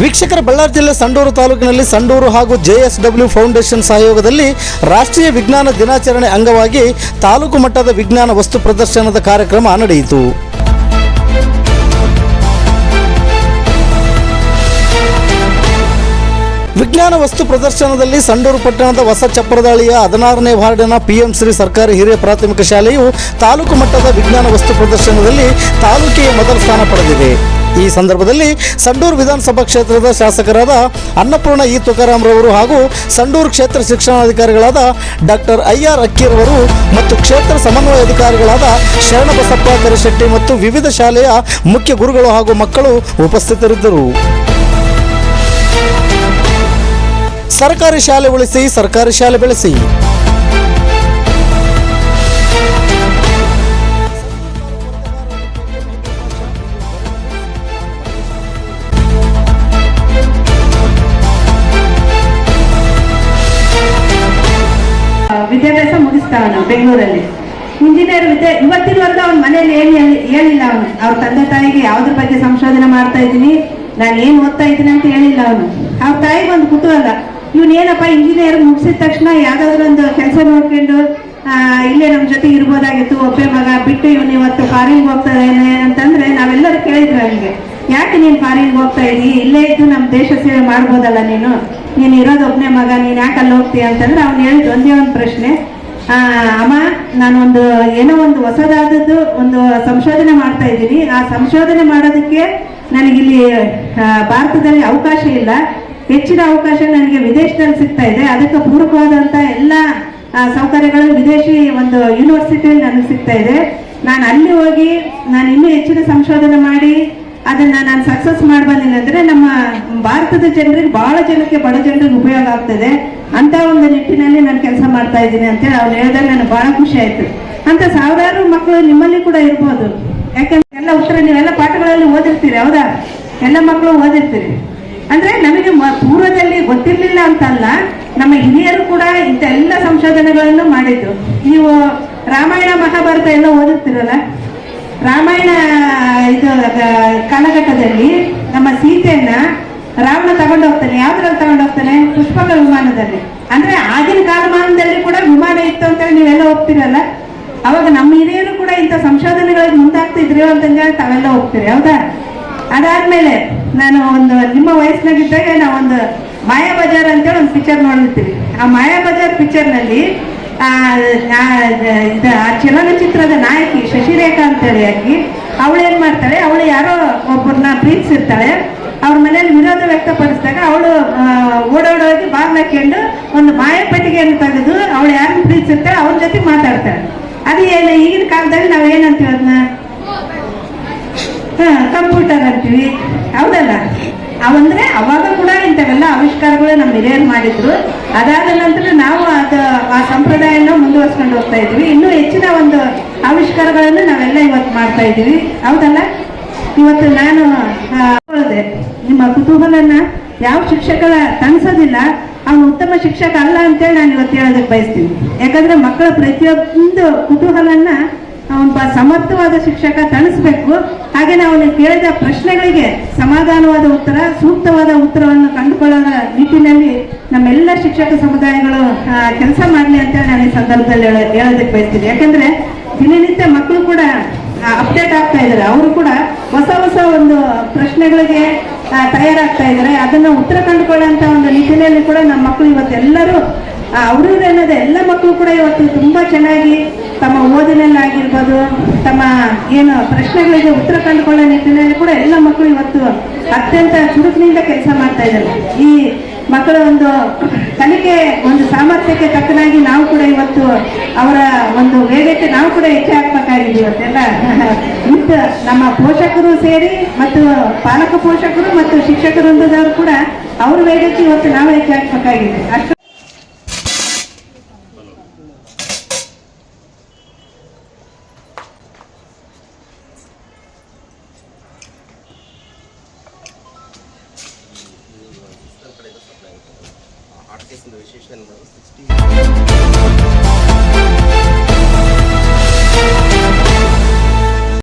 ವೀಕ್ಷಕರ ಬಳ್ಳಾರಿ ಜಿಲ್ಲೆ ಸಂಡೂರು ತಾಲೂಕಿನಲ್ಲಿ ಸಂಡೂರು ಹಾಗೂ ಜೆಎಸ್ಡಬ್ಲ್ಯೂ ಫೌಂಡೇಶನ್ ಸಹಯೋಗದಲ್ಲಿ ರಾಷ್ಟ್ರೀಯ ವಿಜ್ಞಾನ ದಿನಾಚರಣೆ ಅಂಗವಾಗಿ ತಾಲೂಕು ಮಟ್ಟದ ವಿಜ್ಞಾನ ವಸ್ತು ಪ್ರದರ್ಶನದ ಕಾರ್ಯಕ್ರಮ ನಡೆಯಿತು. ವಿಜ್ಞಾನ ವಸ್ತು ಪ್ರದರ್ಶನದಲ್ಲಿ ಸಂಡೂರು ಪಟ್ಟಣದ ಹೊಸ ಚಪ್ಪರದಾಳಿಯ ಹದಿನಾರನೇ ವಾರ್ಡಿನ ಪಿಎಂ ಶ್ರೀ ಸರ್ಕಾರಿ ಹಿರಿಯ ಪ್ರಾಥಮಿಕ ಶಾಲೆಯು ತಾಲೂಕು ಮಟ್ಟದ ವಿಜ್ಞಾನ ವಸ್ತು ಪ್ರದರ್ಶನದಲ್ಲಿ ತಾಲೂಕಿಗೆ ಮೊದಲ ಸ್ಥಾನ ಪಡೆದಿದೆ. ಈ ಸಂದರ್ಭದಲ್ಲಿ ಸಂಡೂರು ವಿಧಾನಸಭಾ ಕ್ಷೇತ್ರದ ಶಾಸಕರಾದ ಅನ್ನಪೂರ್ಣ ಇ ತುಕಾರಾಮ್ರವರು ಹಾಗೂ ಸಂಡೂರು ಕ್ಷೇತ್ರ ಶಿಕ್ಷಣಾಧಿಕಾರಿಗಳಾದ ಡಾಕ್ಟರ್ ಐ ಆರ್ ಅಕ್ಕಿರವರು ಮತ್ತು ಕ್ಷೇತ್ರ ಸಮನ್ವಯ ಅಧಿಕಾರಿಗಳಾದ ಶರಣಬಸಪ್ಪ ಕರಿಶೆಟ್ಟಿ ಮತ್ತು ವಿವಿಧ ಶಾಲೆಯ ಮುಖ್ಯ ಗುರುಗಳು ಹಾಗೂ ಮಕ್ಕಳು ಉಪಸ್ಥಿತರಿದ್ದರು. ಸರ್ಕಾರಿ ಶಾಲೆ ಉಳಿಸಿ, ಸರ್ಕಾರಿ ಶಾಲೆ ಬೆಳೆಸಿ. ಅವನು ಬೆಂಗಳೂರಲ್ಲಿ. ಇಂಜಿನಿಯರ್ ವಿದ್ಯೆ ಇವತ್ತಿನವರೆಗೂ ಅವನ ಮನೇಲಿ ಏನು ಹೇಳಿ- ಹೇಳಿಲ್ಲ ಅವನು. ಅವ್ರ ತಂದೆ ತಾಯಿಗೆ ಯಾವ್ದ್ರ ಬಗ್ಗೆ ಸಂಶೋಧನೆ ಮಾಡ್ತಾ ಇದ್ದೀನಿ, ನಾನು ಏನ್ ಓದ್ತಾ ಇದ್ದೀನಿ ಅಂತ ಹೇಳಿಲ್ಲ ಅವನು. ಅವ್ರ ತಾಯಿಗೆ ಒಂದು ಕುತೂಹಲ. ಇವನ್ ಏನಪ್ಪ, ಇಂಜಿನಿಯರ್ ಮುಗಿಸಿದ ತಕ್ಷಣ ಯಾವ್ದಾದ್ರು ಒಂದು ಕೆಲಸ ನೋಡ್ಕೊಂಡು ಇಲ್ಲೇ ನಮ್ ಜೊತೆ ಇರ್ಬೋದಾಗಿತ್ತು, ಒಬ್ಬೆ ಮಗ ಬಿಟ್ಟು ಇವನು ಇವತ್ತು ಫಾರಿನ್ಗೆ ಹೋಗ್ತಾ ಅಂತಂದ್ರೆ ನಾವೆಲ್ಲರೂ ಕೇಳಿದ್ರು ಅವನಿಗೆ. ಯಾಕೆ ನೀನ್ ಫಾರಿನ್ಗೆ ಹೋಗ್ತಾ ಇದೀಯ ಇಲ್ಲೇ ಇದ್ದು ನಮ್ಮ ದೇಶ ಸೇವೆ ಮಾಡ್ಬೋದಲ್ಲ ನೀನು? ನೀನು ಇರೋದು ಒಬ್ಬನೇ ಮಗ, ನೀನ್ ಯಾಕೆ ಅಲ್ಲಿ ಹೋಗ್ತೀಯ ಅಂತಂದ್ರೆ ಅವ್ನು ಹೇಳಿದ್ ಒಂದೇ ಒಂದು ಪ್ರಶ್ನೆ. ಅಮ್ಮ, ನಾನೊಂದು ಏನೋ ಒಂದು ಹೊಸದಾದದ್ದು ಒಂದು ಸಂಶೋಧನೆ ಮಾಡ್ತಾ ಇದ್ದೀನಿ. ಆ ಸಂಶೋಧನೆ ಮಾಡೋದಕ್ಕೆ ನನಗಿಲ್ಲಿ ಭಾರತದಲ್ಲಿ ಅವಕಾಶ ಇಲ್ಲ. ಹೆಚ್ಚಿನ ಅವಕಾಶ ನನಗೆ ವಿದೇಶದಲ್ಲಿ ಸಿಗ್ತಾ ಇದೆ. ಅದಕ್ಕೆ ಪೂರಕವಾದಂಥ ಎಲ್ಲ ಸೌಕರ್ಯಗಳು ವಿದೇಶಿ ಒಂದು ಯೂನಿವರ್ಸಿಟಿಯಲ್ಲಿ ನನಗೆ ಸಿಗ್ತಾ ಇದೆ. ನಾನು ಅಲ್ಲಿ ಹೋಗಿ, ನಾನು ಇನ್ನೂ ಹೆಚ್ಚಿನ ಸಂಶೋಧನೆ ಮಾಡಿ ಅದನ್ನ ನಾನು ಸಕ್ಸಸ್ ಮಾಡಬಲ್ಲಿಲ್ಲ ಅಂದ್ರೆ ನಮ್ಮ ಭಾರತದ ಜನರಿಗೆ ಬಹಳ ಜನಕ್ಕೆ ಬಡ ಜನರಿಗೆ ಉಪಯೋಗ ಆಗ್ತದೆ ಅಂತ ಒಂದು ನಿಟ್ಟಿನಲ್ಲಿ ನಾನು ಕೆಲಸ ಮಾಡ್ತಾ ಇದ್ದೀನಿ ಅಂತೇಳಿ ಅವ್ರು ಹೇಳಿದಾಗ ನನಗೆ ಬಹಳ ಖುಷಿ ಆಯ್ತು. ಅಂತ ಸಾವಿರಾರು ಮಕ್ಕಳು ನಿಮ್ಮಲ್ಲಿ ಕೂಡ ಇರ್ಬೋದು. ಯಾಕಂದ್ರೆ ಎಲ್ಲ ಉತ್ತರ ನೀವೆಲ್ಲ ಪಾಠಗಳಲ್ಲಿ ಓದಿರ್ತೀರಿ, ಹೌದಾ? ಎಲ್ಲ ಮಕ್ಕಳು ಓದಿರ್ತೀರಿ. ಅಂದ್ರೆ ನಮಗೆ ಪೂರ್ವದಲ್ಲಿ ಗೊತ್ತಿರ್ಲಿಲ್ಲ ಅಂತಲ್ಲ, ನಮ್ಮ ಹಿರಿಯರು ಕೂಡ ಇಂಥ ಎಲ್ಲ ಸಂಶೋಧನೆಗಳನ್ನು ಮಾಡಿದ್ರು. ನೀವು ರಾಮಾಯಣ ಮಹಾಭಾರತ ಎಲ್ಲ ಓದಿರ್ತೀರಲ್ಲ? ರಾಮಾಯಣ ಇದು ಕಾಲಘಟ್ಟದಲ್ಲಿ ನಮ್ಮ ಸೀತೆಯನ್ನ ರಾವಣ ತಗೊಂಡು ಹೋಗ್ತಾನೆ. ಯಾವ್ದ್ರಲ್ಲಿ ತಗೊಂಡು ಹೋಗ್ತಾನೆ? ಪುಷ್ಪಕ ವಿಮಾನದಲ್ಲಿ. ಅಂದ್ರೆ ಆಗಿನ ಕಾಲಮಾನದಲ್ಲಿ ಕೂಡ ವಿಮಾನ ಇತ್ತು ಅಂತೇಳಿ ನೀವೆಲ್ಲ ಹೋಗ್ತಿರಲ್ಲ ಅವಾಗ ನಮ್ಮ ಹಿರಿಯರು ಕೂಡ ಇಂಥ ಸಂಶೋಧನೆಗಳಿಗೆ ಮುಂದಾಗ್ತಿದ್ರು ಅಂತಂದ್ರೆ ತಾವೆಲ್ಲ ಹೋಗ್ತೀರಿ ಹೌದಾ? ಅದಾದ್ಮೇಲೆ ನಾನು ಒಂದು, ನಿಮ್ಮ ವಯಸ್ಸಿನಾಗಿದ್ದಾಗ ನಾವು ಒಂದು ಮಾಯಾ ಬಜಾರ್ ಅಂತೇಳಿ ಒಂದು ಪಿಕ್ಚರ್ ನೋಡಿರ್ತೀವಿ. ಆ ಮಾಯಾ ಬಜಾರ್ ಪಿಕ್ಚರ್ನಲ್ಲಿ ಆ ಚಲನಚಿತ್ರದ ನಾಯಕಿ ಶಶಿರೇಖಾ ಅಂತೇಳಿ ಆಕಿ ಅವಳು ಏನ್ ಮಾಡ್ತಾಳೆ ಅವಳು ಯಾರೋ ಒಬ್ಬರನ್ನ ಪ್ರೀತಿಸಿರ್ತಾಳೆ ಅವ್ರ ಮನೇಲಿ ವಿರೋಧ ವ್ಯಕ್ತಪಡಿಸಿದಾಗ ಅವಳು ಓಡೋಡೋಗಿ ಬಾಗ್ಲಾಕೊಂಡು ಒಂದು ಮಾಯಪೆಟ್ಟಿಗೆಯನ್ನು ತೆಗೆದು ಅವಳು ಯಾರನ್ನ ಪ್ರೀತಿಸಿರ್ತಾಳೆ ಅವ್ರ ಜೊತೆ ಮಾತಾಡ್ತಾಳೆ. ಅದು ಏನು, ಈಗಿನ ಕಾಲದಲ್ಲಿ ನಾವು ಏನಂತೀವಿ ಅದನ್ನ? ಕಂಪ್ಯೂಟರ್ ಅಂತೀವಿ. ಹೌದಲ್ಲ? ಅವಂದ್ರೆ ಅವಾಗ ಕೂಡ ಇಂಥವೆಲ್ಲ ಆವಿಷ್ಕಾರಗಳು ನಮ್ಮ ಹಿರಿಯರು ಮಾಡಿದ್ರು. ಅದಾದ ನಂತರ ನಾವು ಅದು, ಆ ಸಂಪ್ರದಾಯನ ಮುಂದುವರ್ಸ್ಕೊಂಡು ಹೋಗ್ತಾ ಇದ್ವಿ ಇನ್ನೂ ಹೆಚ್ಚಿನ ಒಂದು ಆವಿಷ್ಕಾರಗಳನ್ನು ನಾವೆಲ್ಲ ಇವತ್ತು ಮಾಡ್ತಾ ಇದ್ದೀವಿ. ಹೌದಲ್ಲ? ಇವತ್ತು ನಾನು ನಿಮ್ಮ ಕುತೂಹಲನ್ನ ಯಾವ ಶಿಕ್ಷಕರ ತಣಿಸೋದಿಲ್ಲ, ಅವನು ಉತ್ತಮ ಶಿಕ್ಷಕ ಅಲ್ಲ ಅಂತೇಳಿ ನಾನು ಇವತ್ತು ಹೇಳೋದಕ್ಕೆ ಬಯಸ್ತೀನಿ. ಯಾಕಂದ್ರೆ ಮಕ್ಕಳ ಪ್ರತಿಯೊಂದು ಕುತೂಹಲನ್ನ ಒಬ್ಬ ಸಮರ್ಥವಾದ ಶಿಕ್ಷಕ ತಣಿಸ್ಬೇಕು. ಹಾಗೆ ನಾವು ಕೇಳಿದ ಪ್ರಶ್ನೆಗಳಿಗೆ ಸಮಾಧಾನವಾದ ಉತ್ತರ, ಸೂಕ್ತವಾದ ಉತ್ತರವನ್ನು ಕಂಡುಕೊಳ್ಳೋದ ನಿಟ್ಟಿನಲ್ಲಿ ನಮ್ಮೆಲ್ಲ ಶಿಕ್ಷಕ ಸಮುದಾಯಗಳು ಕೆಲಸ ಮಾಡಲಿ ಅಂತ ನಾನು ಈ ಸಂದರ್ಭದಲ್ಲಿ ಹೇಳ- ಹೇಳೋದಕ್ಕೆ ಬಯಸ್ತೀನಿ. ಯಾಕಂದ್ರೆ ದಿನನಿತ್ಯ ಮಕ್ಕಳು ಕೂಡ ಆಗ್ತಾ ಇದ್ದಾರೆ. ಅವರು ಕೂಡ ಹೊಸ ಹೊಸ ಒಂದು ಪ್ರಶ್ನೆಗಳಿಗೆ ತಯಾರಾಗ್ತಾ ಇದ್ದಾರೆ. ಅದನ್ನ ಉತ್ತರ ಕಂಡುಕೊಳ್ಳುವಂತ ಒಂದು ನಿಟ್ಟಿನಲ್ಲಿ ಕೂಡ ನಮ್ಮ ಮಕ್ಕಳು ಇವತ್ತೆಲ್ಲರೂ ಅವರು ಅನ್ನೋದು, ಎಲ್ಲ ಮಕ್ಕಳು ಕೂಡ ಇವತ್ತು ತುಂಬಾ ಚೆನ್ನಾಗಿ ತಮ್ಮ ಓದಿನಲ್ಲಾಗಿರ್ಬೋದು ತಮ್ಮ ಏನು ಪ್ರಶ್ನೆಗಳಿಗೆ ಉತ್ತರ ಕಂಡುಕೊಳ್ಳೋ ನಿಟ್ಟಿನಲ್ಲಿ ಕೂಡ ಎಲ್ಲ ಮಕ್ಕಳು ಇವತ್ತು ಅತ್ಯಂತ ಚುರುಕಿನಿಂದ ಕೆಲಸ ಮಾಡ್ತಾ ಇದ್ದಾರೆ. ಈ ಮಕ್ಕಳ ಒಂದು ಕಲಿಕೆ, ಒಂದು ಸಾಮರ್ಥ್ಯಕ್ಕೆ ತಕ್ಕನಾಗಿ ನಾವು ಕೂಡ ಇವತ್ತು ಅವರ ಒಂದು ವೇಗಕ್ಕೆ ನಾವು ಕೂಡ ಹೆಚ್ಚೆ ಹಾಕ್ಬೇಕಾಗಿದೆ ಇವತ್ತೆಲ್ಲ. ನಮ್ಮ ಪೋಷಕರು ಸೇರಿ ಮತ್ತು ಪಾಲಕ ಪೋಷಕರು ಮತ್ತು ಶಿಕ್ಷಕರು ಕೂಡ ಅವ್ರ ವೇಗಕ್ಕೆ ಇವತ್ತು ನಾವು ಹೆಚ್ಚಾಗಬೇಕಾಗಿದೆ ಅಷ್ಟು ವಿಶೇಷ